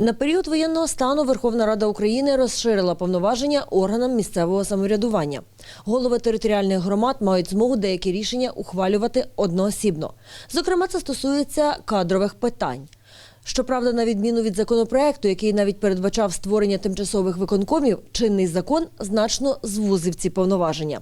На період воєнного стану Верховна Рада України розширила повноваження органам місцевого самоврядування. Голови територіальних громад мають змогу деякі рішення ухвалювати одноосібно. Зокрема, це стосується кадрових питань. Щоправда, на відміну від законопроекту, який навіть передбачав створення тимчасових виконкомів, чинний закон значно звузив ці повноваження.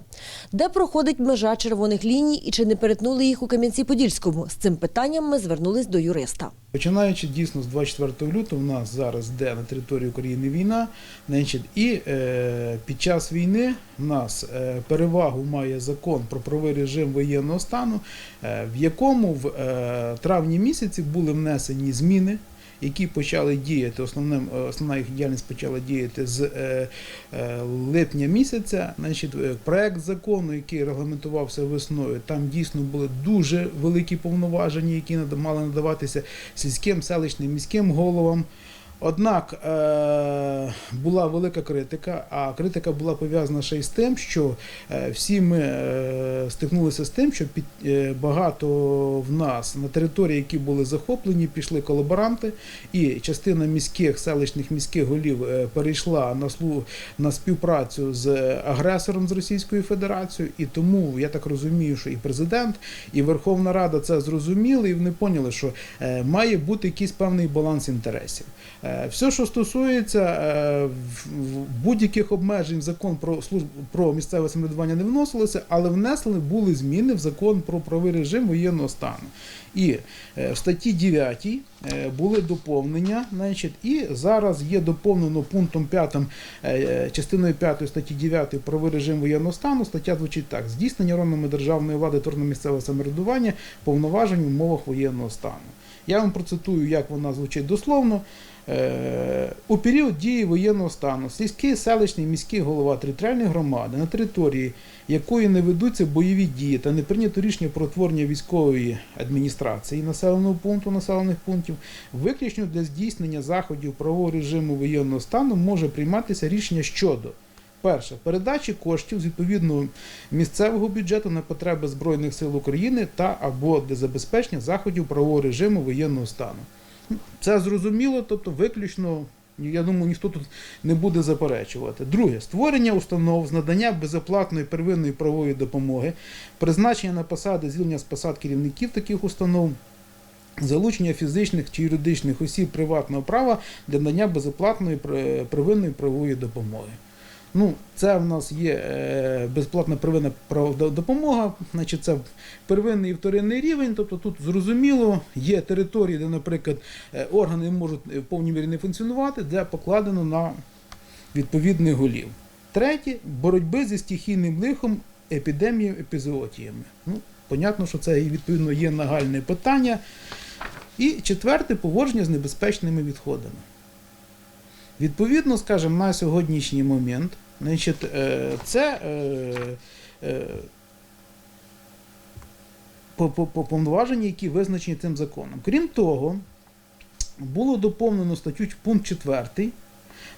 Де проходить межа червоних ліній і чи не перетнули їх у Кам'янці-Подільському? З цим питанням ми звернулись до юриста. Починаючи дійсно з 24 лютого, у нас зараз йде на території України війна, значить, і е, під час війни в нас е, перевагу має закон про правовий режим воєнного стану, е, в якому в е, травні місяці були внесені зміни. Які почали діяти, основним, е, основна їх діяльність почала діяти з е, е, липня місяця. Значить, проект закону, який регламентувався весною, там дійсно були дуже великі повноваження, які мали надаватися сільським, селищним, міським головам. Однак е, була велика критика, а критика була пов'язана ще й з тим, що е, всі ми е, стикнулися з тим, що під, багато в нас на території, які були захоплені, пішли колаборанти, і частина міських селищних міських голів перейшла на слу на співпрацю з агресором з Російською Федерацією. І тому я так розумію, що і президент, і Верховна Рада це зрозуміли, і вони поняли, що має бути якийсь певний баланс інтересів. Е, Все, що стосується е, будь-яких обмежень в закон про службу про місцеве самоврядування не вносилося, але внесли були зміни в закон про правовий режим воєнного стану. І е, в статті 9 е, були доповнення, значить, і зараз є доповнено пунктом 5 е, частиною 5 статті 9 правовий режим воєнного стану. Стаття звучить так: здійснення органами державної влади органами місцевого самоврядування повноважень в умовах воєнного стану. Я вам процитую, як вона звучить дословно. Е, У період дії воєнного стану сільський, селищний, міський голова територіальної громади, на території якої не ведуться бойові дії та не прийнято рішення про утворення військової адміністрації населеного пункту населених пунктів, виключно для здійснення заходів правового режиму воєнного стану може прийматися рішення щодо. Перше передачі коштів з відповідного місцевого бюджету на потреби Збройних сил України та або для забезпечення заходів правового режиму воєнного стану. Це зрозуміло, тобто виключно, я думаю, ніхто тут не буде заперечувати. Друге, створення установ з надання безоплатної первинної правової допомоги, призначення на посади, звільнення з посад керівників таких установ. Залучення фізичних чи юридичних осіб приватного права для надання безоплатної первинної правової допомоги. Ну, це в нас є е, безплатна первинна прав- допомога, значить це первинний і вторинний рівень. Тобто тут зрозуміло, є території, де, наприклад, е, органи можуть в повній мірі не функціонувати, де покладено на відповідних голів. Третє боротьби зі стихійним лихом, епідемією, епізоотіями. Ну, понятно, що це відповідно є нагальне питання. І четверте поводження з небезпечними відходами. Відповідно, скажімо, на сьогоднішній момент, значить, е, це е, е, по- по- по- повноваження, які визначені цим законом. Крім того, було доповнено статтю пункт 4,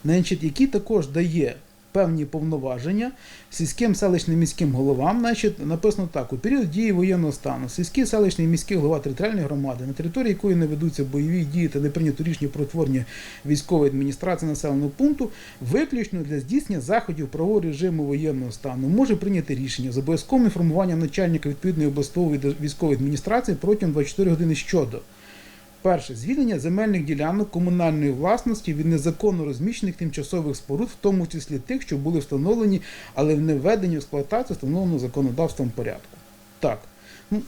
значить, який також дає певні повноваження сільським селищним міським головам. Значить, написано так: у період дії воєнного стану сільський селищний міський голова територіальної громади, на території якої не ведуться бойові дії та не прийнято рішення про утворення військової адміністрації населеного пункту, виключно для здійснення заходів правового режиму воєнного стану може прийняти рішення з обов'язковим інформуванням начальника відповідної обласної військової адміністрації протягом 24 години щодо. Перше звільнення земельних ділянок комунальної власності від незаконно розміщених тимчасових споруд, в тому числі тих, що були встановлені, але не введені в експлуатацію встановленого законодавством порядку. Так. Ну,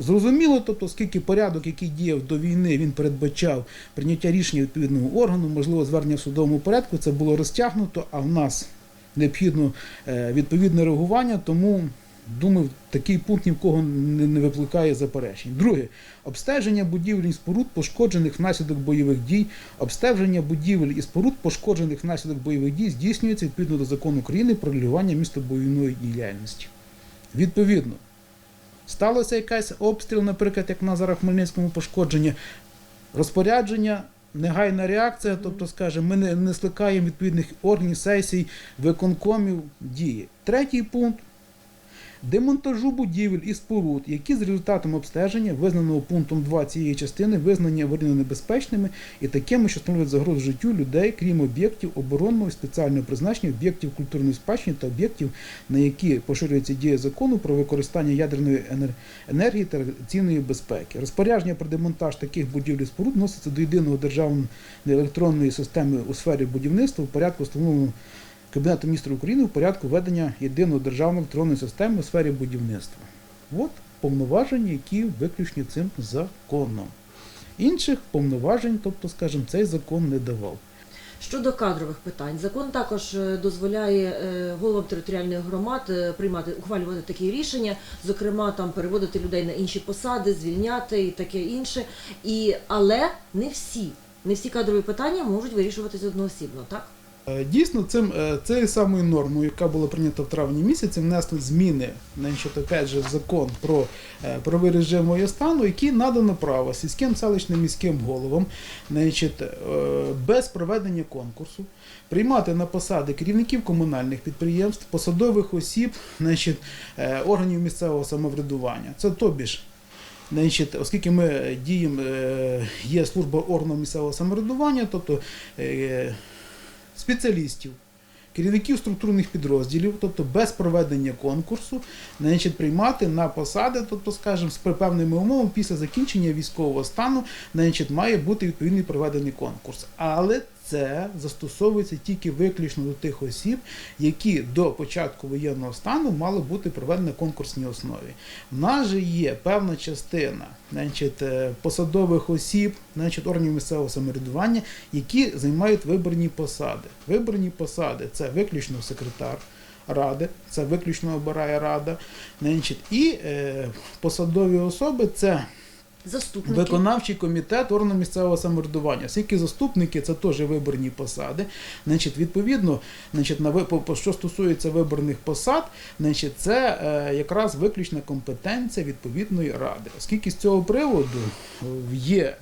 Зрозуміло, тобто, оскільки порядок, який діяв до війни, він передбачав прийняття рішення відповідного органу, можливо, звернення в судовому порядку, це було розтягнуто, а в нас необхідно е, відповідне реагування, тому думаю, такий пункт ні в кого не, не викликає заперечень. Друге, обстеження будівель і споруд, пошкоджених внаслідок бойових дій, обстеження будівель і споруд, пошкоджених внаслідок бойових дій, здійснюється відповідно до закону України про регулювання містобойової діяльності. Відповідно, сталося якийсь обстріл, наприклад, як на зараз Хмельницькому пошкодження, розпорядження. Негайна реакція, тобто, скажімо, ми не, не скликаємо відповідних органів, сесій, виконкомів дії. Третій пункт демонтажу будівель і споруд, які з результатом обстеження, визнаного пунктом 2 цієї частини, визнані аварійно небезпечними і такими, що становлять загрозу життю людей, крім об'єктів оборонного і спеціального призначення, об'єктів культурної спадщини та об'єктів, на які поширюється дія закону про використання ядерної енергії та радіаційної безпеки. Розпорядження про демонтаж таких будівель і споруд вноситься до єдиного державної електронної системи у сфері будівництва в порядку встановленого Кабінетом міністрів України в порядку ведення єдиної державної електронної системи у сфері будівництва. От повноваження, які виключні цим законом. Інших повноважень, тобто, скажімо, цей закон не давав. Щодо кадрових питань, закон також е, дозволяє е, головам територіальних громад е, приймати ухвалювати такі рішення, зокрема там переводити людей на інші посади, звільняти і таке інше. І але не всі, не всі кадрові питання можуть вирішуватися одноосібно, так? Е, Дійсно, цим е, цією самою нормою, яка була прийнята в травні місяці, внесли зміни опять же, закон про е, правовий режим воєнного стану, які надано право сільським селищним міським головам значить, без проведення конкурсу приймати на посади керівників комунальних підприємств, посадових осіб, значить, органів місцевого самоврядування. Це тобі ж Значить, оскільки ми діємо, є служба органу місцевого самоврядування, тобто спеціалістів, керівників структурних підрозділів, тобто без проведення конкурсу, значить, приймати на посади, тобто, скажімо, з певними умовами після закінчення військового стану, значить, має бути відповідний проведений конкурс. Але це застосовується тільки виключно до тих осіб, які до початку воєнного стану мали бути проведені на конкурсній основі. В нас же є певна частина значить, е, посадових осіб, значить, органів місцевого самоврядування, які займають виборні посади. Виборні посади це виключно секретар. Ради, це виключно обирає рада. Значить, і е, посадові особи це Заступники. Виконавчий комітет органу місцевого самоврядування. Оскільки заступники це теж виборні посади. Значить, відповідно, значить, на по- що стосується виборних посад, значить, це е, якраз виключна компетенція відповідної ради. Оскільки з цього приводу е, є.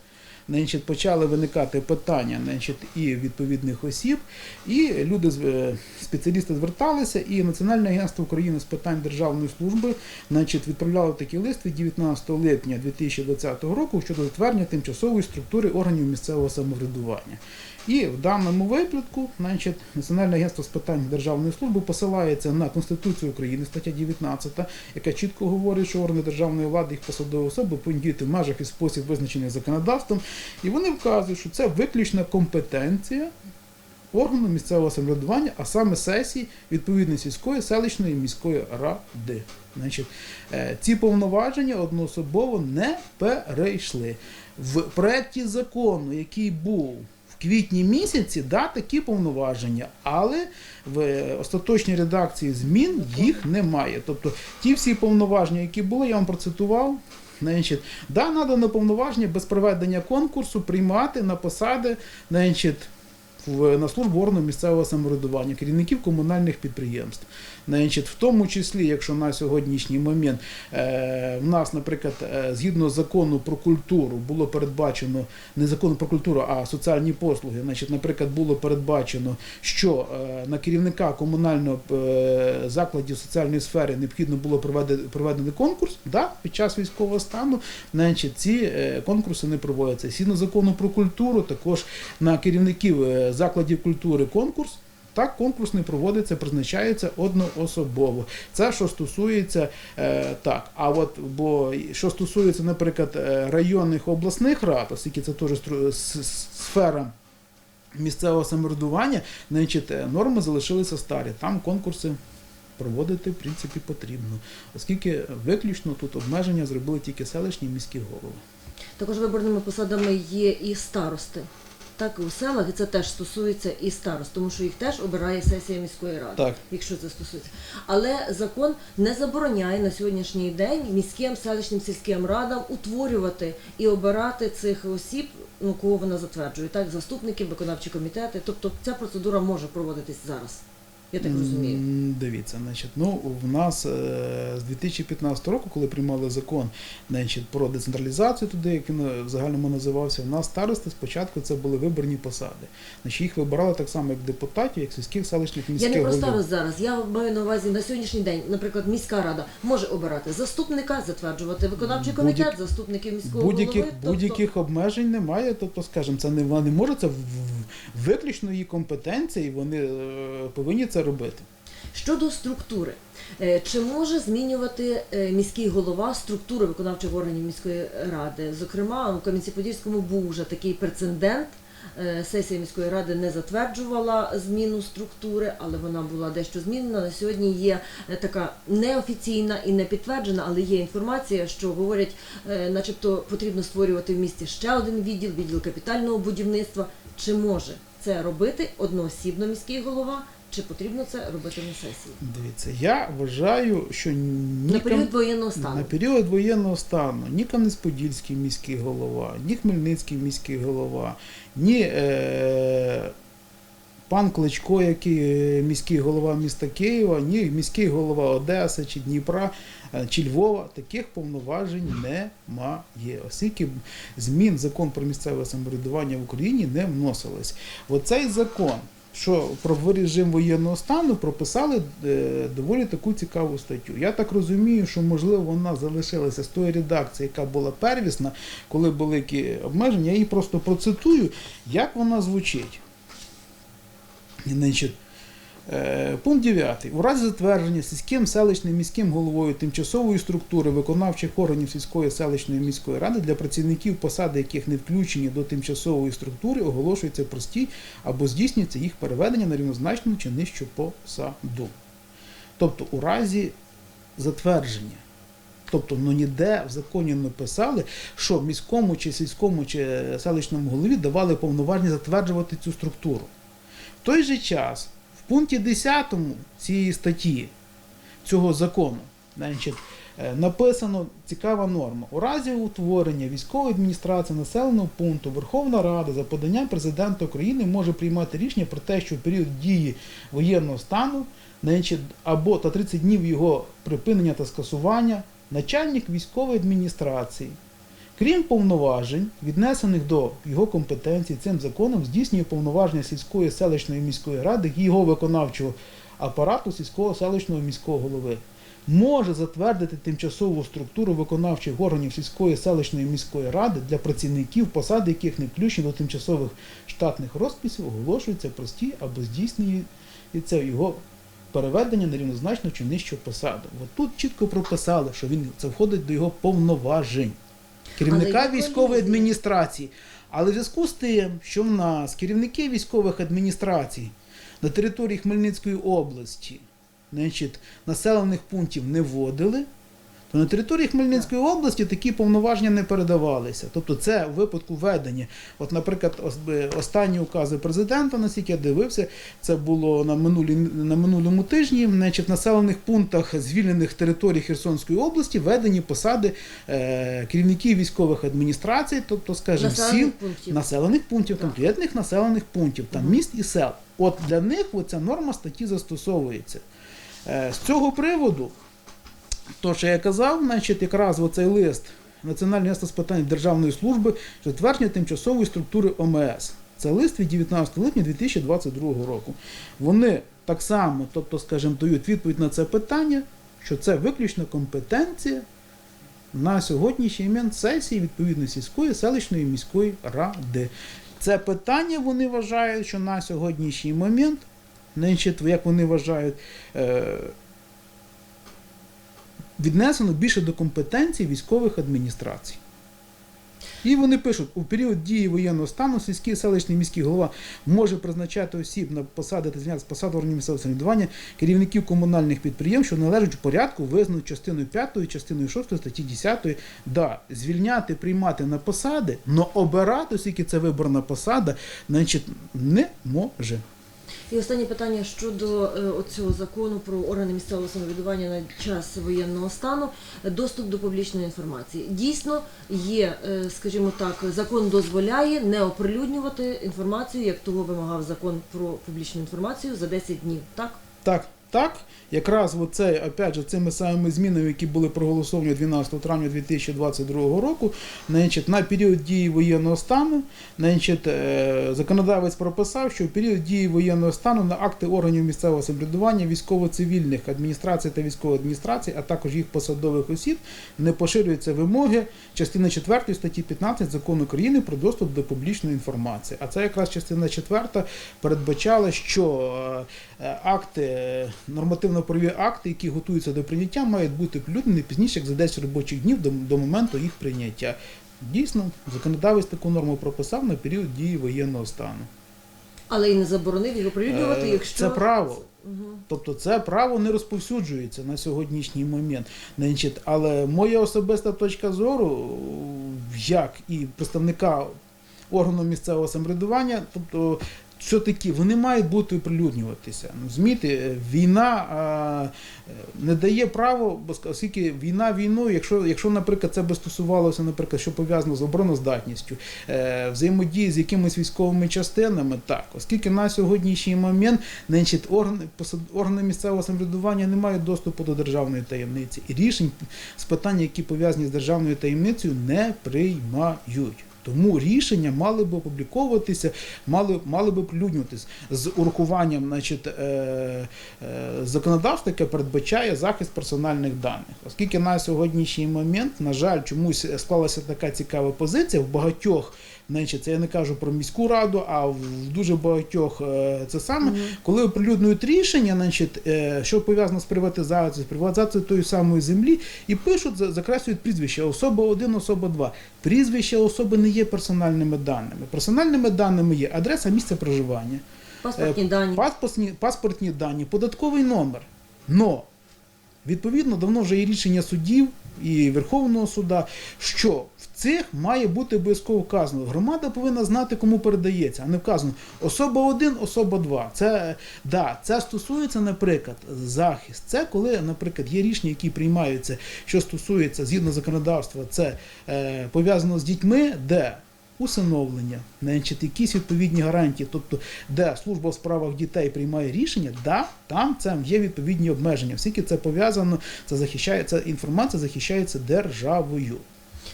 Значить, почали виникати питання значить, і відповідних осіб, і люди е, спеціалісти зверталися, і Національне агентство України з питань державної служби значить, відправляло такий лист від 19 липня 2020 року щодо затвердження тимчасової структури органів місцевого самоврядування. І в даному випадку, значить, Національне агентство з питань державної служби посилається на Конституцію України, стаття 19, яка чітко говорить, що органи державної влади, їх посадові особи повинні діяти в межах і спосіб визначений законодавством. І вони вказують, що це виключна компетенція органу місцевого самоврядування, а саме сесії відповідної сільської, селищної міської ради. Значить, е, ці повноваження одноособово не перейшли. В проєкті закону, який був в квітні місяці, да, такі повноваження, але в остаточній редакції змін їх немає. Тобто ті всі повноваження, які були, я вам процитував. Значить, да, надано повноваження без проведення конкурсу приймати на посади значить, в, на службу органу місцевого самоврядування, керівників комунальних підприємств. Значить, в тому числі, якщо на сьогоднішній момент е, в нас, наприклад, е, згідно закону про культуру було передбачено не закону про культуру, а соціальні послуги. Значить, наприклад, було передбачено, що е, на керівника комунального е, закладів соціальної сфери необхідно було проведе- проведений конкурс да, під час військового стану. Значить, ці конкурси не проводяться. Згідно закону про культуру, також на керівників закладів культури конкурс. Так, конкурс не проводиться, призначається одноособово. Це що стосується е, так. А от бо що стосується, наприклад, е, районних обласних рад, оскільки це теж сфера місцевого самоврядування, значить, е, норми залишилися старі. Там конкурси проводити в принципі потрібно, оскільки виключно тут обмеження зробили тільки селищні міські голови. Також виборними посадами є і старости. Так, у селах і це теж стосується і старост, тому що їх теж обирає сесія міської ради, Так. якщо це стосується. Але закон не забороняє на сьогоднішній день міським, селищним, сільським радам утворювати і обирати цих осіб, ну кого вона затверджує, так, заступників, виконавчі комітети. Тобто ця процедура може проводитись зараз. Я так розумію. Дивіться, значить, ну в нас е, з 2015 року, коли приймали закон значить, про децентралізацію, туди, як він в загальному називався, в нас старости спочатку це були виборні посади. Значить, їх вибирали так само, як депутатів, як сільських селищних Я не про старост зараз. Я маю на увазі на сьогоднішній день, наприклад, міська рада може обирати заступника, затверджувати виконавчий комітет, заступників міського Будь-яких, голови. тобто- будь-яких обмежень немає, тобто, скажімо, це не вона не може, це виключно її компетенції, вони е, повинні це робити. Щодо структури, е, чи може змінювати е, міський голова структури виконавчих органів міської ради? Зокрема, у Кам'янці-Подільському був вже такий прецедент. Е, Сесія міської ради не затверджувала зміну структури, але вона була дещо змінена. На сьогодні є така неофіційна і не підтверджена, але є інформація, що говорять, начебто потрібно створювати в місті ще один відділ, відділ капітального будівництва. Чи може це робити одноосібно міський голова? Чи потрібно це робити на сесії? Дивіться, я вважаю, що ні На період воєнного стану. На період воєнного стану ні Кам'янець-Подільський міський голова, ні Хмельницький міський голова, ні е, пан Кличко, який е, міський голова міста Києва, ні міський голова Одеси чи Дніпра е, чи Львова таких повноважень немає. Оскільки змін закон про місцеве самоврядування в Україні не вносилось. Оцей закон. Що про режим воєнного стану прописали е, доволі таку цікаву статтю. Я так розумію, що можливо вона залишилася з тої редакції, яка була первісна, коли були які обмеження. Я її просто процитую, як вона звучить. Значить, пункт 9. У разі затвердження сільським селищним міським головою тимчасової структури виконавчих органів сільської селищної міської ради для працівників посади, яких не включені до тимчасової структури, оголошується простій або здійснюється їх переведення на рівнозначну чи нижчу посаду. Тобто, у разі затвердження. Тобто, ну ніде в законі не писали, що міському чи сільському чи селищному голові давали повноваження затверджувати цю структуру. В той же час, в пункті 10 цієї статті цього закону, значить, е, написано цікава норма. У разі утворення військової адміністрації населеного пункту Верховна Рада за поданням президента України може приймати рішення про те, що в період дії воєнного стану значить, або та 30 днів його припинення та скасування начальник військової адміністрації Крім повноважень, віднесених до його компетенції цим законом, здійснює повноваження сільської селищної міської ради його виконавчого апарату сільського селищного міського голови. Може затвердити тимчасову структуру виконавчих органів сільської селищної міської ради для працівників, посади яких не включені до тимчасових штатних розписів, оголошуються прості або здійснюється його переведення на рівнозначну чи нижчу посаду. От тут чітко прописали, що він це входить до його повноважень керівника Але військової адміністрації. Але в зв'язку з тим, що в нас керівники військових адміністрацій на території Хмельницької області значить, населених пунктів не вводили, то на території Хмельницької області такі повноваження не передавалися. Тобто це в випадку введення. От, наприклад, останні укази президента, наскільки я дивився, це було на, минулі, на минулому тижні. Значить, в населених пунктах звільнених територій Херсонської області введені посади е, керівників військових адміністрацій, тобто, скажімо, сіл пунктів. населених пунктів, Так. конкретних населених пунктів, там Мгм. міст і сел. От для них оця норма статті застосовується. Е, З цього приводу, то, що я казав, значить, якраз оцей лист Національного агентства з питань державної служби затвердження тимчасової структури ОМС. Це лист від 19 липня 2022 року. Вони так само, тобто, скажімо, дають відповідь на це питання, що це виключно компетенція на сьогоднішній момент сесії відповідно сільської селищної міської ради. Це питання вони вважають, що на сьогоднішній момент, як вони вважають, е, віднесено більше до компетенції військових адміністрацій. І вони пишуть, у період дії воєнного стану сільський селищний міський голова може призначати осіб на посади та звільняти з посад органів місцевого самоврядування керівників комунальних підприємств, що належать у порядку, визнану частиною 5, частиною 6 статті 10, да, звільняти, приймати на посади, але обирати, оскільки це виборна посада, значить, не може. І останнє питання щодо е, оцього закону про органи місцевого самоврядування на час воєнного стану, доступ до публічної інформації. Дійсно, є, е, скажімо так, закон дозволяє не оприлюднювати інформацію, як того вимагав закон про публічну інформацію за 10 днів. Так? Так, так. Якраз оце, опять же, цими самими змінами, які були проголосовані 12 травня 2022 року, значить, на період дії воєнного стану, значить, е, законодавець прописав, що в період дії воєнного стану на акти органів місцевого самоврядування, військово-цивільних адміністрацій та військової адміністрації, а також їх посадових осіб, не поширюються вимоги частини 4 статті 15 закону України про доступ до публічної інформації. А це якраз частина 4 передбачала, що е, е, акти, нормативно-правові акти, які готуються до прийняття, мають бути оприлюднені пізніше як за 10 робочих днів до, до моменту їх прийняття. Дійсно, законодавець таку норму прописав на період дії воєнного стану. Але і не заборонив їх оприлюднювати, Е, якщо Це право. Тобто це право не розповсюджується на сьогоднішній момент. Значить, але моя особиста точка зору, як і представника органу місцевого самоврядування, тобто все-таки вони мають бути оприлюднюватися. Ну, Змійте, війна а, не дає право, бо оскільки війна війною, якщо, якщо, наприклад, це би стосувалося, наприклад, що пов'язано з обороноздатністю, е, взаємодії з якимись військовими частинами, так, оскільки на сьогоднішній момент значить, органи, органи місцевого самоврядування не мають доступу до державної таємниці і рішень з питань, які пов'язані з державною таємницею, не приймають. Тому рішення мали б опубліковуватися, мали, мали б оприлюднюватися з урахуванням значить, е, е, законодавства, яке передбачає захист персональних даних. Оскільки на сьогоднішній момент, на жаль, чомусь склалася така цікава позиція в багатьох, значить, це я не кажу про міську раду, а в дуже багатьох е, це саме, коли оприлюднюють рішення, значить, е, що пов'язано з приватизацією, з приватизацією тої самої землі, і пишуть, за- закреслюють прізвище особа 1, особа 2. Прізвище особи не є персональними даними. Персональними даними є адреса місця проживання, паспортні е, дані. паспортні, паспортні дані, податковий номер. Но відповідно давно вже є рішення судів і Верховного суда, що в цих має бути обов'язково вказано. Громада повинна знати, кому передається, а не вказано особа 1, особа 2. Це да, це стосується, наприклад, захист. Це коли, наприклад, є рішення, які приймаються, що стосується згідно законодавства, це е, пов'язано з дітьми, де усиновлення, значить, якісь відповідні гарантії, тобто, де служба в справах дітей приймає рішення, да, там це є відповідні обмеження. Всіки це пов'язано, це захищає, ця інформація захищається державою.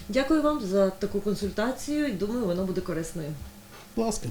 Дякую вам за таку консультацію. Думаю, вона буде корисною. Будь ласка.